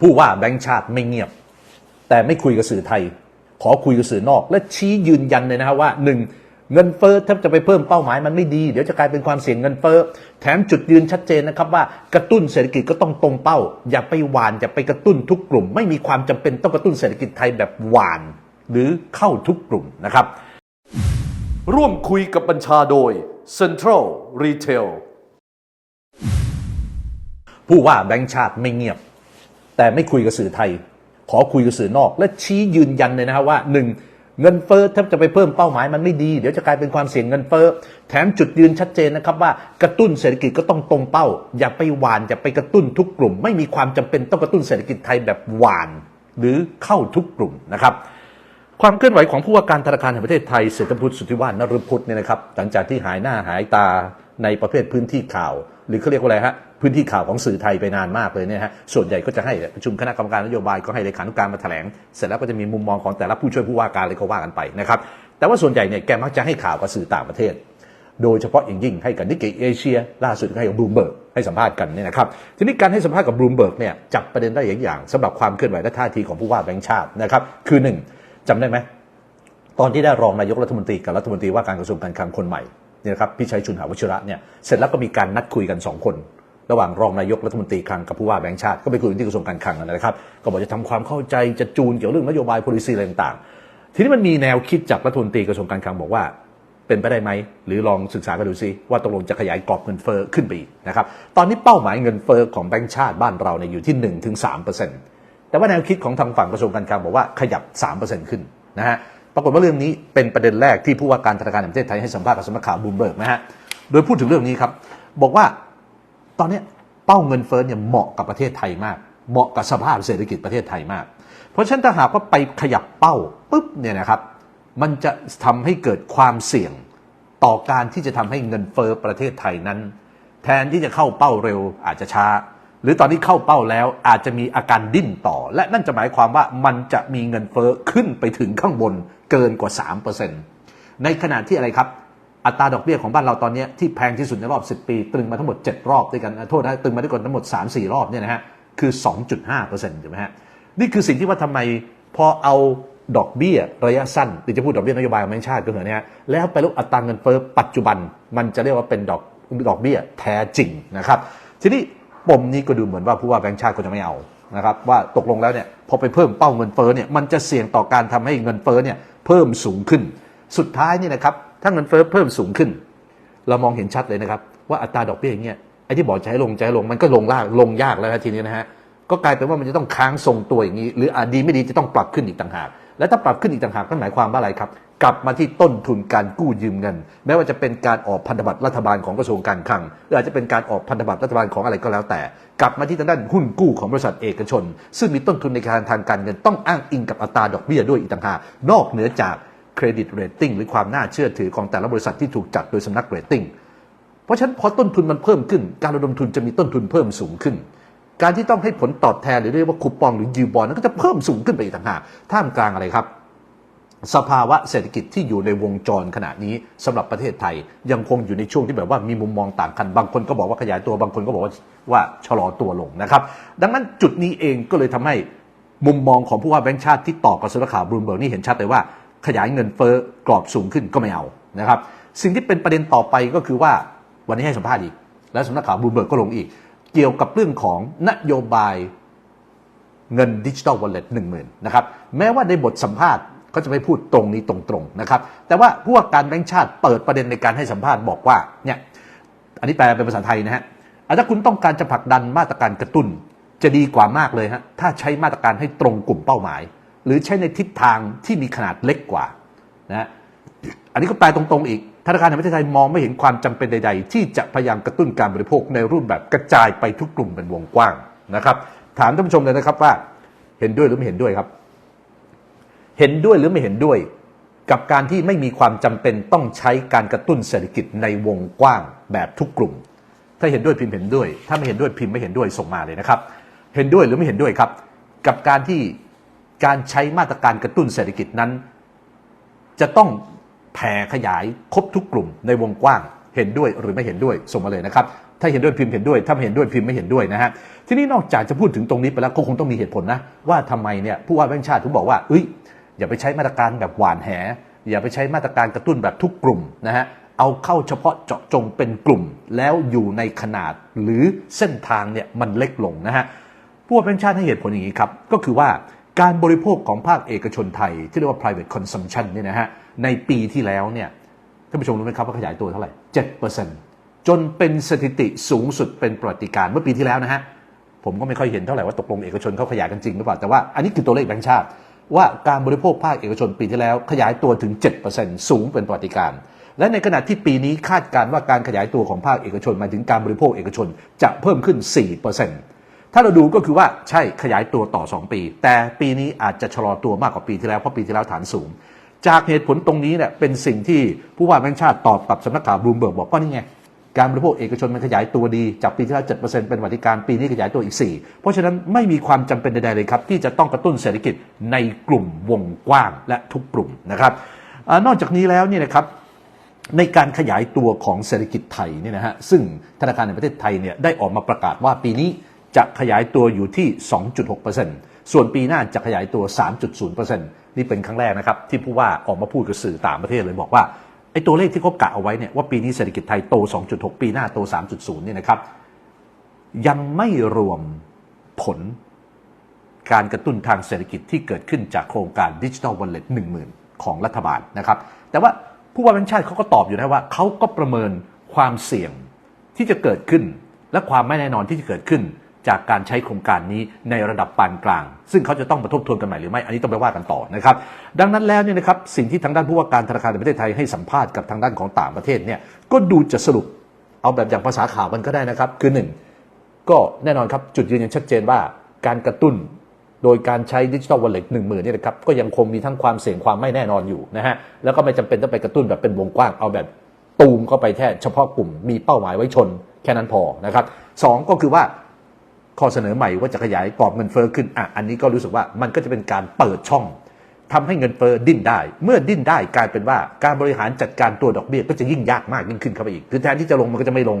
ผู้ว่าแบงค์ชาติไม่เงียบ แต่ไม่คุยกับสื่อไทย ขอคุยกับสื่อนอก และชี้ยืนยันเลยนะครับว่าหนึ่งเงินเฟ้อถ้าจะไปเพิ่มเป้าหมายมันไม่ดี เดี๋ยวจะกลายเป็นความเสี่ยงเงินเฟ้อแถมจุดยืนชัดเจนนะครับว่ากระตุ้นเศรษฐกิจก็ต้องตรงเป้า อย่าไปหวานอย่าไปกระตุ้นทุกกลุ่ม ไม่มีความจำเป็นต้องกระตุ้นเศรษฐกิจไทยแบบหวาน หรือเข้าทุกกลุ่มนะครับ ร่วมคุยกับบัญชาโดย Central Retail ผู้ว่าแบงค์ชาติไม่เงียบ แต่ไม่คุยกับสื่อไทย ขอคุยกับสื่อนอก และชี้ยืนยันเลยนะครับว่าหนึ่งเงินเฟ้อถ้าจะไปเพิ่มเป้าหมายมันไม่ดี เดี๋ยวจะกลายเป็นความเสี่ยงเงินเฟ้อแถมจุดยืนชัดเจนนะครับว่ากระตุ้นเศรษฐกิจก็ต้องตรงเป้า อย่าไปหวานอย่าไปกระตุ้นทุกกลุ่ม ไม่มีความจำเป็นต้องกระตุ้นเศรษฐกิจไทยแบบหวาน หรือเข้าทุกกลุ่มนะครับความเคลื่อนไหวของผู้ว่าการธนาคารแห่งประเทศไทยเศรษฐพุทธสุทธิวาฒนฤพุทธเนี่ยนะครับหลังจากที่หายหน้าหายตาในประเภทพื้นที่ข่าว หรือเขาเรียกว่าอะไรฮะ พื้นที่ข่าวของสื่อไทยไปนานมากเลยเนี่ยฮะส่วนใหญ่ก็จะให้ประชุมคณะกรรมการนโยบายก็ให้เลขานุการมาแถลง เสร็จแล้วก็จะมีมุมมองของแต่ละผู้ช่วยผู้ว่าการเลยก็ว่ากันไปนะครับแต่ว่าส่วนใหญ่เนี่ยแกมักจะให้ข่าวกับสื่อต่างประเทศ โดยเฉพาะอย่างยิ่งให้กับนิกเกเอเชีย ล่าสุดก็ให้กับบลูมเบิร์กให้สัมภาษณ์กันเนี่ยนะครับทีนี้การให้สัมภาษณ์กับบลูมเบิร์กเนี่ยจับประเด็นได้อย่างอย่างสำหรับความเคลื่อนไหวและท่าทีของผู้ว่าแบงค์ชาตินะครับคือหนึ่งจำได้ไหมตอนที่ได้รองนายกรัฐมนตรีกับรัฐมนตรีว่าการกระทรวงการคลังคนใหม่เนี่ยครับพี่ชัยชุนหาวชิระเนี่ยเสร็จแล้วก็มีการนัดคุยกัน 2 คน ระหว่างรองนายกรัฐมนตรีคลังกับผู้ว่าแบงค์ชาติก็ไปคุยกันที่กระทรวงการคลังนะครับก็บอกจะทำความเข้าใจจะจูนเกี่ยวเรื่องนโยบาย policy อะไรต่างๆ ทีนี้มันมีแนวคิดจากรัฐมนตรีกระทรวงการคลังบอกว่าเป็นไปได้ไหม หรือลองศึกษากันดูซิว่าตกลงจะขยายกรอบเงินเฟ้อขึ้นไปอีกนะครับตอนนี้เป้าหมายเงินเฟ้อของแบงก์ชาติบ้านเราเนี่ยอยู่ที่1-3%ถึง3%แต่ว่าแนวคิดของทางฝั่งกระทรวงการคลังบอกว่าขยับ 3%ขึ้นนะฮะปรากฏว่าเรื่องนี้เป็นประเด็นแรกที่ผู้ว่าการธนาคารแห่งประเทศไทยให้สัมภาษณ์กับสำนักข่าวบูมเบิร์กนะฮะโดยพูดถึงเรื่องนี้ครับบอกว่า ตอนนี้เป้าเงินเฟ้อเนี่ยเหมาะกับประเทศไทยมาก เหมาะกับสภาพเศรษฐกิจประเทศไทยมาก เพราะฉะนั้นถ้าหากว่าไปขยับเป้าปุ๊บเนี่ยนะครับมันจะทำให้เกิดความเสี่ยงต่อการที่จะทำให้เงินเฟ้อประเทศไทยนั้น แทนที่จะเข้าเป้าเร็วอาจจะช้า หรือตอนนี้เข้าเป้าแล้วอาจจะมีอาการดิ้นต่อ และนั่นจะหมายความว่ามันจะมีเงินเฟ้อขึ้นไปถึงข้างบนเกินกว่า 3%ในขณะที่อะไรครับ อัตราดอกเบี้ยของบ้านเราตอนนี้ที่แพงที่สุดในรอบ 10 ปีตึงมาทั้งหมด 7 รอบด้วยกันโทษนะตึงมาด้วยกันทั้งหมด 3-4 รอบเนี่ยนะฮะคือ 2.5%ถูกไหมฮะนี่คือสิ่งที่ว่าทำไมพอเอาดอกเบี้ยระยะสั้นหรือจะพูดดอกเบี้ยนโยบายของแบงก์ชาติก็เถอะนะฮะแล้วไปลดอัตราเงินเฟ้อปัจจุบัน มันจะเรียกว่าเป็นดอกดอกเบี้ยแท้จริงนะครับทีนี้ปมนี้ก็ดูเหมือนว่าผู้ว่าแบงก์ชาติก็จะไม่เอานะครับว่าตกลงแล้วเนี่ยพอไปเพิ่มเป้าเงินเฟ้อเนี่ยมันจะเสี่ยงต่อการทำให้เงินเฟ้อเนี่ยเพิ่มสูงขึ้น สุดท้ายนี่นะครับ ถ้าเงินเฟ้อเพิ่มสูงขึ้น เรามองเห็นชัดเลยนะครับ ว่าอัตราดอกเบี้ยอย่างเงี้ยไอ้ที่บอกจะให้ลงจะให้ลงมันก็ลงลากลงยากแล้วนะทีนี้นะฮะก็กลายเป็นว่ามันจะต้องค้างทรงตัวอย่างนี้ หรืออาจดีไม่ดีจะต้องปรับขึ้นอีกต่างหาก และถ้าปรับขึ้นอีกต่างหากนั่นหมายความว่าอะไรครับ กลับมาที่ต้นทุนการกู้ยืมเงิน แม้ว่าจะเป็นการออกพันธบัตรรัฐบาลของกระทรวงการคลังหรืออาจจะเป็นการออกพันธบัตรรัฐบาลของอะไรก็แล้วแต่ กลับมาที่ทางด้านหุ้นกู้ของบริษัทเอกชน ซึ่งมีต้นทุนในการทางการเงินต้องอ้างอิงกับอัตราดอกเบี้ยด้วยอีกต่างหากนอกเหนือจาก เครดิตเรตติ้งหรือความน่าเชื่อถือของแต่ละบริษัทที่ถูกจัดโดยสำนักเรตติ้งเพราะฉะนั้นพอต้นทุนมันเพิ่มขึ้น การระดมทุนจะมีต้นทุนเพิ่มสูงขึ้น การที่ต้องให้ผลตอบแทนหรือเรียกว่าคูปองหรือยูบอลนั้นก็จะเพิ่มสูงขึ้นไปอีกต่างหากท่ามกลางอะไรครับ สภาวะเศรษฐกิจที่อยู่ในวงจรขณะนี้สำหรับประเทศไทย ยังคงอยู่ในช่วงที่แบบว่ามีมุมมองต่างกันบางคนก็บอกว่าขยายตัวบางคนก็บอกว่าว่าชะลอตัวลงนะครับ ดังนั้นจุดนี้เองก็เลยทำให้มุมมองของผู้ว่าแบงค์ชาติที่ต่อกับสำนักข่าวบลูมเบิร์กนี่เห็นชัดเลยว่า ขยายเงินเฟ้อกรอบสูงขึ้นก็ไม่เอานะครับสิ่งที่เป็นประเด็นต่อไปก็คือว่าวันนี้ให้สัมภาษณ์อีก และสำนักข่าวบลูเบิร์กก็ลงอีก เกี่ยวกับเรื่องของนโยบายเงินดิจิ t a ลวอลเล็ตหนึ่งหมื่นนะครับแม้ว่าในบทสัมภาษณ์เขาจะไม่พูดตรงนี้ตรงๆนะครับแต่ว่าผู้ว่าการแบงค์ชาติเปิดประเด็นในการให้สัมภาษณ์บอกว่าเนี่ยอันนี้แปลเป็นภาษาไทยนะฮะอะถ้าคุณต้องการจะผลักดันมาตรการกระตุ้นจะดีกว่ามากเลยฮะถ้าใช้มาตรการให้ตรงกลุ่มเป้าหมาย หรือใช้ในทิศทางที่มีขนาดเล็กกว่านะอันนี้ก็แปลตรงๆอีกธนาคารแห่งประเทศไทยมองไม่เห็นความจำเป็นใด ๆ ที่จะพยายามกระตุ้นการบริโภคในรูปแบบกระจายไปทุกกลุ่มเป็นวงกว้างนะครับ ถามท่านผู้ชมเลยนะครับว่าเห็นด้วยหรือไม่เห็นด้วยครับ เห็นด้วยหรือไม่เห็นด้วย กับการที่ไม่มีความจำเป็นต้องใช้การกระตุ้นเศรษฐกิจในวงกว้างแบบทุกกลุ่ม ถ้าเห็นด้วยพิมพ์เห็นด้วย ถ้าไม่เห็นด้วยพิมพ์ไม่เห็นด้วยส่งมาเลยนะครับ เห็นด้วยหรือไม่เห็นด้วยครับ กับการที่ การใช้มาตรการกระตุ้นเศรษฐกิจนั้น จะต้องแผ่ขยายครบทุกกลุ่มในวงกว้างเห็นด้วยหรือไม่เห็นด้วยส่งมาเลยนะครับ ถ้าเห็นด้วยพิมพ์เห็นด้วย ถ้าไม่เห็นด้วยพิมพ์ไม่เห็นด้วยนะฮะทีนี้นอกจากจะพูดถึงตรงนี้ไปแล้วก็คงต้องมีเหตุผลนะว่าทำไมเนี่ยผู้ว่าแบงค์ชาติถึงบอกว่าเอ้ยอย่าไปใช้มาตรการแบบหวานแห อย่าไปใช้มาตรการกระตุ้นแบบทุกกลุ่มนะฮะเอาเข้าเฉพาะเจาะจงเป็นกลุ่มแล้วอยู่ในขนาดหรือเส้นทางเนี่ยมันเล็กลงนะฮะผู้ว่าแบงค์ชาติให้เหตุผลอย่างนี้ครับก็คือว่า การบริโภคของภาคเอกชนไทย ที่เรียกว่า private consumption เนี่ยนะฮะในปีที่แล้วเนี่ยท่านผู้ชมรู้ไหมครับว่าขยายตัวเท่าไหร่ 7%จนเป็นสถิติสูงสุดเป็นประวัติการเมื่อปีที่แล้วนะฮะผมก็ไม่ค่อยเห็นเท่าไหร่ว่าตกลงเอกชนเขาขยายกันจริงหรือเปล่าแต่ว่าอันนี้คือตัวเลขแบงค์ชาติ ว่าการบริโภคภาคเอกชนปีที่แล้ว ขยายตัวถึง 7%สูงเป็นประวัติการและในขณะที่ปีนี้คาดการณ์ว่าการขยายตัวของภาคเอกชนหมายถึงการบริโภคเอกชนจะเพิ่มขึ้น 4% ถ้าเราดูก็คือว่าใช่ขยายตัวต่อ 2 ปี แต่ปีนี้อาจจะชะลอตัวมากกว่าปีที่แล้วเพราะปีที่แล้วฐานสูง จากเหตุผลตรงนี้เนี่ยเป็นสิ่งที่ผู้ว่าแบงค์ชาติตอบกับสำนักข่าวบลูมเบิร์กบอกก็นี่ไงการบริโภคเอกชนมันขยายตัวดี จากปีที่แล้ว 7%เป็นวัติการปีนี้ขยายตัวอีก 4 เพราะฉะนั้นไม่มีความจำเป็นใดๆเลยครับ ที่จะต้องกระตุ้นเศรษฐกิจในกลุ่มวงกว้างและทุกกลุ่มนะครับอนอกจากนี้แล้วเนี่ยนะครับในการขยายตัวของเศรษฐกิจไทยเนี่ยนะฮะซึ่งธนาคารแห่งประเทศไทยเนี่ยได้ออกมาประกาศว่าปีนี้ จะขยายตัวอยู่ที่ 2.6%ส่วนปีหน้าจะขยายตัว 3.0%นี่เป็นครั้งแรกนะครับ ที่ผู้ว่าออกมาพูดกับสื่อต่างประเทศเลยบอกว่าไอ้ตัวเลขที่เขากะเอาไว้เนี่ยว่าปีนี้เศรษฐกิจไทยโต 2.6 ปีหน้าโต 3.0 เนี่ยนะครับ ยังไม่รวมผลการกระตุ้นทางเศรษฐกิจที่เกิดขึ้นจากโครงการดิจิทัลวอลเล็ตหนึ่งหมื่นของรัฐบาลนะครับ แต่ว่าผู้ว่าแบงค์ชาติเขาก็ตอบอยู่นะว่าเขาก็ประเมินความเสี่ยงที่จะเกิดขึ้นและความไม่แน่นอนที่จะเกิดขึ้น จากการใช้โครงการนี้ในระดับปานกลาง ซึ่งเขาจะต้องมาทบทวนกันใหม่หรือไม่ อันนี้ต้องไปว่ากันต่อนะครับ ดังนั้นแล้วเนี่ยนะครับสิ่งที่ทางด้านผู้ว่าการธนาคารแห่งประเทศไทยให้สัมภาษณ์กับทางด้านของต่างประเทศเนี่ยก็ดูจะสรุปเอาแบบอย่างภาษาข่าวกันก็ได้นะครับ คือหนึ่งก็แน่นอนครับจุดยืนอย่างชัดเจนว่าการกระตุ้นโดยการใช้ดิจิทัลวอลเล็ตหนึ่งหมื่นนี่ยนะครับก็ยังคงมีทั้งความเสี่ยงความไม่แน่นอนอยู่นะฮะแล้วก็ไม่จำเป็นต้องไปกระตุ้นแบบเป็นวงกว้างเอาแบบตูมเข้าไปแค่เฉพาะกลุ่มมีเป้าหมายไว้ชนแค่นั้นพอนะครับสก็คือว่า ข้อเสนอใหม่ว่าจะขยายกรอบเงินเฟ้อขึ้นอะอันนี้ก็รู้สึกว่ามันก็จะเป็นการเปิดช่องทำให้เงินเฟ้อดิ้นได้ เมื่อดิ้นได้กลายเป็นว่าการบริหารจัดการตัวดอกเบี้ยก็จะยิ่งยากมากยิ่งขึ้นเข้าไปอีกคือแทนที่จะลงมันก็จะไม่ลง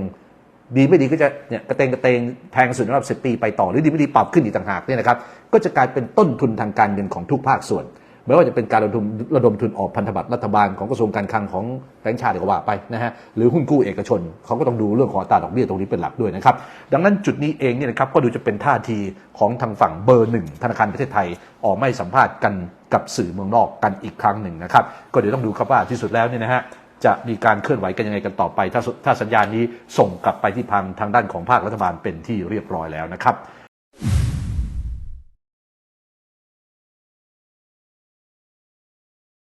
ดีไม่ดีก็จะเนี่ยกระเตงกระเตงแพงสุดสำหรับสิปีไปต่อหรือดีไม่ดีปรับขึ้นอีกต่างหากเนี่ยนะครับก็จะกลายเป็นต้นทุนทางการเงินของทุกภาคส่วน ไม่ว่าจะเป็นการระดมระดมทุนออกพันธบัตรรัฐบาลของกระทรวงการคลังของแบงก์ชาติก็ว่าไปนะฮะหรือหุ้นกู้เอกชนเขาก็ต้องดูเรื่องของอัตราดอกเบี้ยตรงนี้เป็นหลักด้วยนะครับดังนั้นจุดนี้เองเนี่ยนะครับก็ดูจะเป็นท่าทีของทางฝั่งเบอร์หนึ่งธนาคารประเทศไทยออกไม่สัมภาษณ์กันกับสื่อเมืองนอกกันอีกครั้งหนึ่งนะครับก็เดี๋ยวต้องดูครับว่าที่สุดแล้วเนี่ยนะฮะจะมีการเคลื่อนไหวกันยังไงกันต่อไป ถ้าถ้าสัญญาณนี้ส่งกลับไปที่พังทางด้านของภาครัฐบาลเป็นที่เรียบร้อยแล้วนะครับ